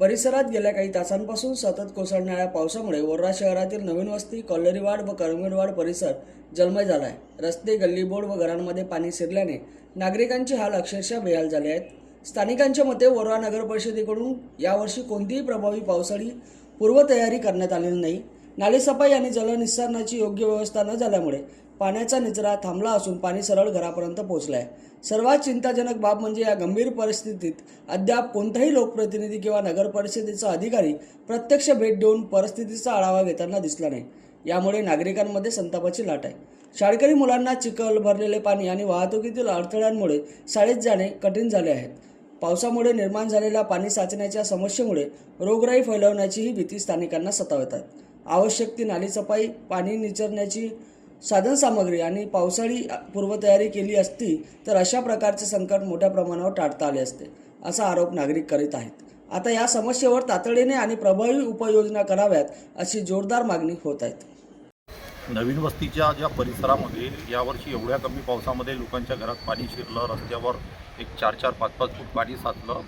परिसरात गेल्या काही तासांपासून सतत कोसळणाऱ्या पावसामुळे वर्रा शहरातील नवीन वस्ती कॉलरीवाड व करमीरवाड परिसर जलमय झाला आहे रस्ते गल्लीबोर्ड व घरांमध्ये पाणी शिरल्याने नागरिकांचे हाल अक्षरशः बेहाल झाले आहेत. स्थानिकांच्या मते वर्रा नगर परिषदेकडून यावर्षी कोणतीही प्रभावी पावसाळी पूर्वतयारी करण्यात आलेली नाही. नालेसफाई आणि जलनिस्सारणाची योग्य व्यवस्था न झाल्यामुळे पाण्याचा निचरा थांबला असून पाणी सरळ घरापर्यंत पोहोचलं आहे सर्वात चिंताजनक बाब म्हणजे या गंभीर परिस्थितीत अद्याप कोणताही लोकप्रतिनिधी किंवा नगर परिषदेचा अधिकारी प्रत्यक्ष भेट देऊन परिस्थितीचा आढावा घेताना दिसला नाही. यामुळे नागरिकांमध्ये संतापाची लाट आहे. शाळकरी मुलांना चिखल भरलेले पाणी आणि वाहतुकीतील अडथळ्यांमुळे शाळेत जाणे कठीण झाले आहे. पावसामुळे निर्माण झालेल्या पाणी साचण्याच्या समस्येमुळे रोगराई फैलवण्याचीही भीती स्थानिकांना सतावतात आवश्यक ती नालीसफाई पाणी निचरण्याची साधनसामग्री आणि पावसाळी पूर्वतयारी केली असती तर अशा प्रकारचे संकट मोठ्या प्रमाणावर टाळता आले असते असा आरोप नागरिक करीत आहेत. आता या समस्येवर तातडीने आणि प्रभावी उपाययोजना कराव्यात अशी जोरदार मागणी होत आहेत नवीन वस्तीच्या ज्या परिसरामध्ये यावर्षी एवढ्या कमी पावसामध्ये लोकांच्या घरात पाणी शिरलं रस्त्यावर एक चार चार पाच पाच फूट पाणी साचलं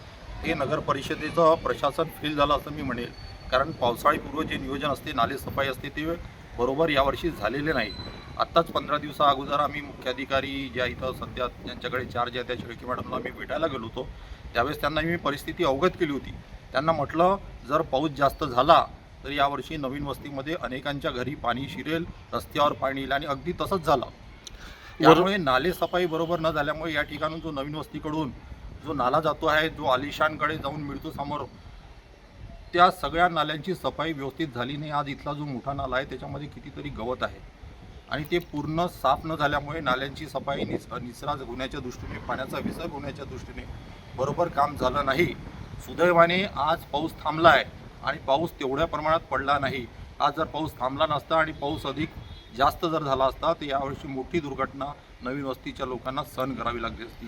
ते नगर परिषदेचं प्रशासन फेल झालं असं मी म्हणेल. कारण पावसाळीपूर्व जे नियोजन असते नाले सफाई असते ते बरोबर यावर्षी झालेले नाही. आत्ताच पंधरा दिवसा अगोदर आम्ही मुख्याधिकारी ज्या इथं सध्या ज्यांच्याकडे चार्ज आहे त्या शेळके मॅडमला आम्ही भेटायला गेलो होतो. त्यावेळेस त्यांना मी परिस्थिती अवगत केली होती. त्यांना म्हटलं जर पाऊस जास्त झाला तर यावर्षी नवीन वस्तीमध्ये अनेकांच्या घरी पाणी शिरेल रस्त्यावर पाणी येईल आणि अगदी तसंच झालं. त्यामुळे नाले सफाई बरोबर न झाल्यामुळे या ठिकाणून जो नवीन वस्तीकडून जो नाला जातो आहे जो आलिशानकडे जाऊन मिळतो समोर त्या सगळ्या नाल्यांची सफाई व्यवस्थित झाली नाही. आज इथला जो मोठा नाला आहे त्याच्यामध्ये कितीतरी गवत आहे. आणि ते पूर्ण साफ न झाल्यामुळे नाल्यांची सफाई निस निचरा होण्याच्या दृष्टीने पाण्याचा विसर्ग होण्याच्या दृष्टीने बरोबर काम झालं नाही. सुदैवाने आज पाऊस थांबला आहे आणि पाऊस तेवढ्या प्रमाणात पडला नाही. आज जर पाऊस थांबला नसता आणि पाऊस अधिक जास्त जर झाला असता तर यावर्षी मोठी दुर्घटना नवीन वस्तीच्या लोकांना सहन करावी लागली असती.